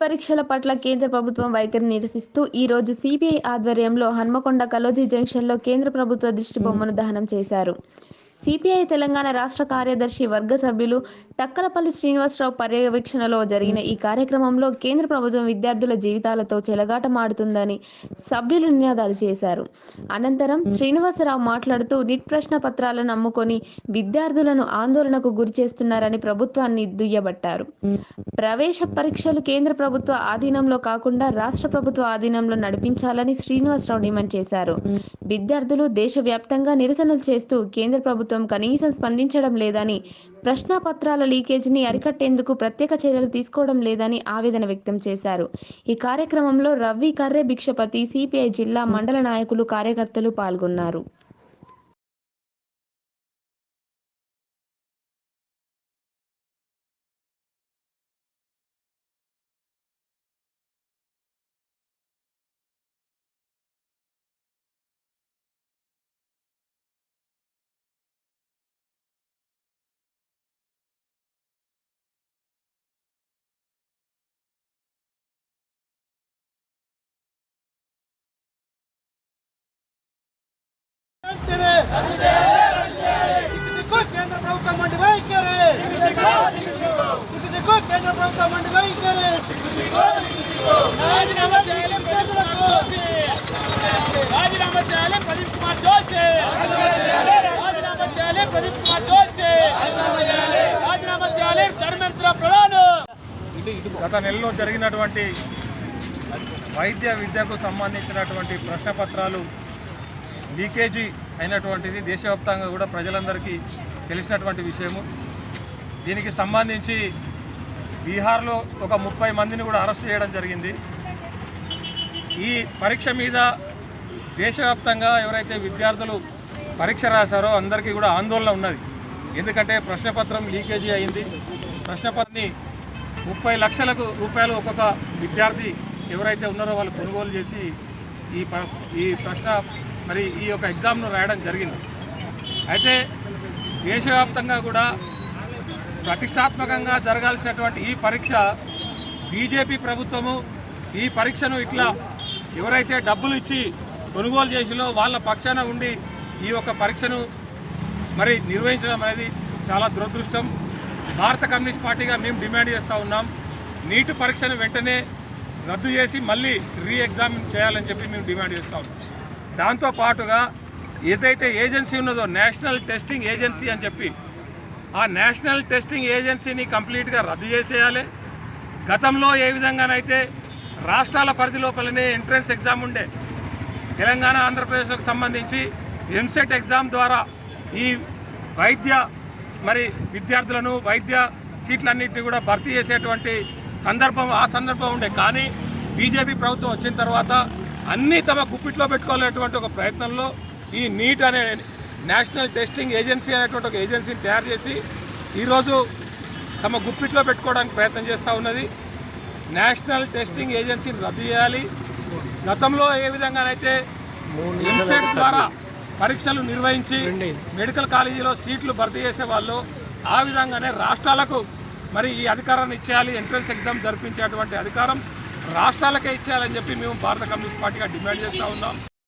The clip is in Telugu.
పరీక్షల పట్ల కేంద్ర ప్రభుత్వం వైఖరి నిరసిస్తూ ఈ రోజు సిపిఐ ఆధ్వర్యంలో హన్మకొండ కలోజీ జంక్షన్లో కేంద్ర ప్రభుత్వ దిష్టి బొమ్మను దహనం చేశారు. సిపిఐ తెలంగాణ రాష్ట్ర కార్యదర్శి వర్గ సభ్యులు టక్కలపల్లి శ్రీనివాసరావు పర్యవేక్షణలో జరిగిన ఈ కార్యక్రమంలో కేంద్ర ప్రభుత్వం విద్యార్థుల జీవితాలతో చెలగాటమాడుతుందని సభ్యులు నినాదాలు చేశారు. అనంతరం శ్రీనివాసరావు మాట్లాడుతూ నిట్ ప్రశ్న పత్రాలను నమ్ముకొని విద్యార్థులను ఆందోళనకు గురి చేస్తున్నారని ప్రభుత్వాన్ని దుయ్యబట్టారు. ప్రవేశ పరీక్షలు కేంద్ర ప్రభుత్వ ఆధీనంలో కాకుండా రాష్ట్ర ప్రభుత్వ ఆధీనంలో నడిపించాలని శ్రీనివాసరావు డిమాండ్ చేశారు. విద్యార్థులు దేశవ్యాప్తంగా నిరసనలు చేస్తూ కేంద్ర ప్రభుత్వం కనీసం స్పందించడం లేదని ప్రశ్నాపత్రాల లీకేజీని అరికట్టేందుకు ప్రత్యేక చర్యలు తీసుకోవడం లేదని ఆవేదన వ్యక్తం చేశారు. ఈ కార్యక్రమంలో రవి కర్రే భిక్షపతి సిపిఐ జిల్లా మండల నాయకులు కార్యకర్తలు పాల్గొన్నారు. కేంద్ర ప్రభుత్వం మండి వైఖరి కేంద్ర ప్రభుత్వం మండి వైఖరి రాజీనామా చేయాలి కుమార్ రాజీనామా చేయాలి ప్రదీప్ కుమార్ జోషి రాజీనామా చేయాలి ప్రదీప్ కుమార్ జోషి రాజీనామా చేయాలి ధర్మేంద్ర ప్రధాన్ గత నెలలో జరిగినటువంటి వైద్య విద్యకు సంబంధించినటువంటి ప్రశ్నపత్రాలు లీకేజీ అయినటువంటిది దేశవ్యాప్తంగా కూడా ప్రజలందరికీ తెలిసినటువంటి విషయము. దీనికి సంబంధించి బీహార్లో ఒక ముప్పై మందిని కూడా అరెస్ట్ చేయడం జరిగింది. ఈ పరీక్ష మీద దేశవ్యాప్తంగా ఎవరైతే విద్యార్థులు పరీక్ష రాశారో అందరికీ కూడా ఆందోళన ఉన్నది. ఎందుకంటే ప్రశ్నపత్రం లీకేజీ అయింది. ప్రశ్నపత్రాన్ని ముప్పై లక్షలకు రూపాయలు ఒక్కొక్క విద్యార్థి ఎవరైతే ఉన్నారో వాళ్ళు కొనుగోలు చేసి ఈ ప ఈ ప్రశ్న మరి ఈ యొక్క ఎగ్జామ్ను రాయడం జరిగింది. అయితే దేశవ్యాప్తంగా కూడా ప్రతిష్టాత్మకంగా జరగాల్సినటువంటి ఈ పరీక్ష బీజేపీ ప్రభుత్వము ఈ పరీక్షను ఇట్లా ఎవరైతే డబ్బులు ఇచ్చి కొనుగోలు చేసిలో వాళ్ళ పక్షాన ఉండి ఈ యొక్క పరీక్షను మరి నిర్వహించడం అనేది చాలా దురదృష్టం. భారత కమ్యూనిస్ట్ పార్టీగా మేము డిమాండ్ చేస్తూ ఉన్నాం. నీటి పరీక్షను వెంటనే రద్దు చేసి మళ్ళీ రీ ఎగ్జామిన్ చేయాలని చెప్పి మేము డిమాండ్ చేస్తూ ఉన్నాం. దాంతో పాటుగా ఏదైతే ఏజెన్సీ ఉన్నదో నేషనల్ టెస్టింగ్ ఏజెన్సీ అని చెప్పి ఆ నేషనల్ టెస్టింగ్ ఏజెన్సీని కంప్లీట్గా రద్దు చేసేయాలి. గతంలో ఏ విధంగానైతే రాష్ట్రాల పరిధి లోపలనే ఎంట్రన్స్ ఎగ్జామ్ ఉండే తెలంగాణ ఆంధ్రప్రదేశ్లకు సంబంధించి ఎంసెట్ ఎగ్జామ్ ద్వారా ఈ వైద్య మరి విద్యార్థులను వైద్య సీట్లన్నింటినీ కూడా భర్తీ చేసేటువంటి సందర్భం ఆ సందర్భం ఉండే. కానీ బీజేపీ ప్రభుత్వం వచ్చిన తర్వాత అన్నీ తమ గుప్పిట్లో పెట్టుకోవాలనేటువంటి ఒక ప్రయత్నంలో ఈ నీట్ అనే నేషనల్ టెస్టింగ్ ఏజెన్సీ అనేటువంటి ఒక ఏజెన్సీని తయారు చేసి ఈరోజు తమ గుప్పిట్లో పెట్టుకోవడానికి ప్రయత్నం చేస్తూ ఉన్నది. నేషనల్ టెస్టింగ్ ఏజెన్సీని రద్దు చేయాలి. గతంలో ఏ విధంగానైతే ఎంసెట్ ద్వారా పరీక్షలు నిర్వహించి మెడికల్ కాలేజీలో సీట్లు భర్తీ చేసే వాళ్ళు ఆ విధంగానే రాష్ట్రాలకు మరి ఈ అధికారాన్ని ఇచ్చేయాలి ఎంట్రన్స్ ఎగ్జామ్ జరిపించేటువంటి అధికారం రాష్ట్రాలకే ఇచ్చేయాలని చెప్పి మేము భారత కమ్యూనిస్ట్ పార్టీగా డిమాండ్ చేస్తూ ఉన్నాం.